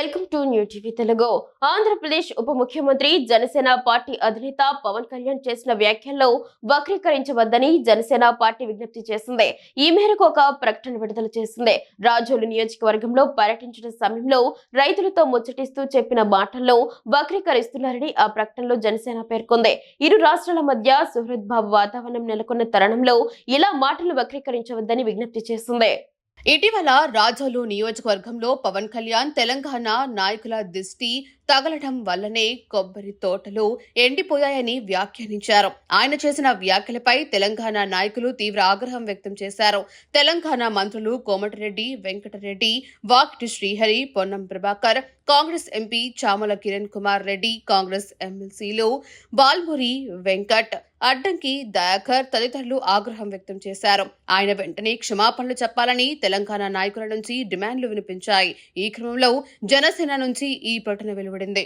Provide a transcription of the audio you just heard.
Welcome to new TV Telugu. Andhra Pradesh ఉప ముఖ్యమంత్రి Janasena party అధినేత పవన్ కళ్యాణ్ చేసిన వ్యాఖ్యల్లో వక్రీకరించవద్దని జనసేన పార్టీ విజ్ఞప్తి చేసింది. ఈ మేరకు ఒక ప్రకటన విడుదల చేసింది. రాజోలు నియోజకవర్గంలో పర్యటించిన సమయంలో రైతులతో ముచ్చటిస్తూ చెప్పిన మాటల్లో వక్రీకరిస్తున్నారని ఆ ప్రకటనలో జనసేన పేర్కొంది. ఇరు రాష్ట్రాల మధ్య సుహృద్భావ వాతావరణం నెలకొన్న తరుణంలో ఇలా మాటలు వక్రీకరించవద్దని విజ్ఞప్తి చేసింది. ఇటీవల రాజోలు నియోజకవర్గంలో పవన్ కళ్యాణ్ తెలంగాణ నాయకుల దిష్టి తగలడం వల్లనే కొబ్బరి తోటలు ఎండిపోయాయని వ్యాఖ్యానించారు. ఆయన చేసిన వ్యాఖ్యలపై తెలంగాణ నాయకులు తీవ్ర ఆగ్రహం వ్యక్తం చేశారు. తెలంగాణ మంత్రులు కోమటిరెడ్డి వెంకటరెడ్డి వాకిటి శ్రీహరి పొన్నం ప్రభాకర్ కాంగ్రెస్ ఎంపీ చామల కిరణ్ కుమార్ రెడ్డి కాంగ్రెస్ ఎమ్మెల్సీలు బాల్మురి వెంకట్ అడ్డంకి దయాకర్ తదితరులు ఆగ్రహం వ్యక్తం చేశారు. ఆయన వెంటనే క్షమాపణలు చెప్పాలని తెలంగాణ నాయకుల నుంచి డిమాండ్లు వినిపించాయి. ఈ క్రమంలో జనసేన నుంచి ఈ ప్రకటన వెలువడింది. వెలువడింది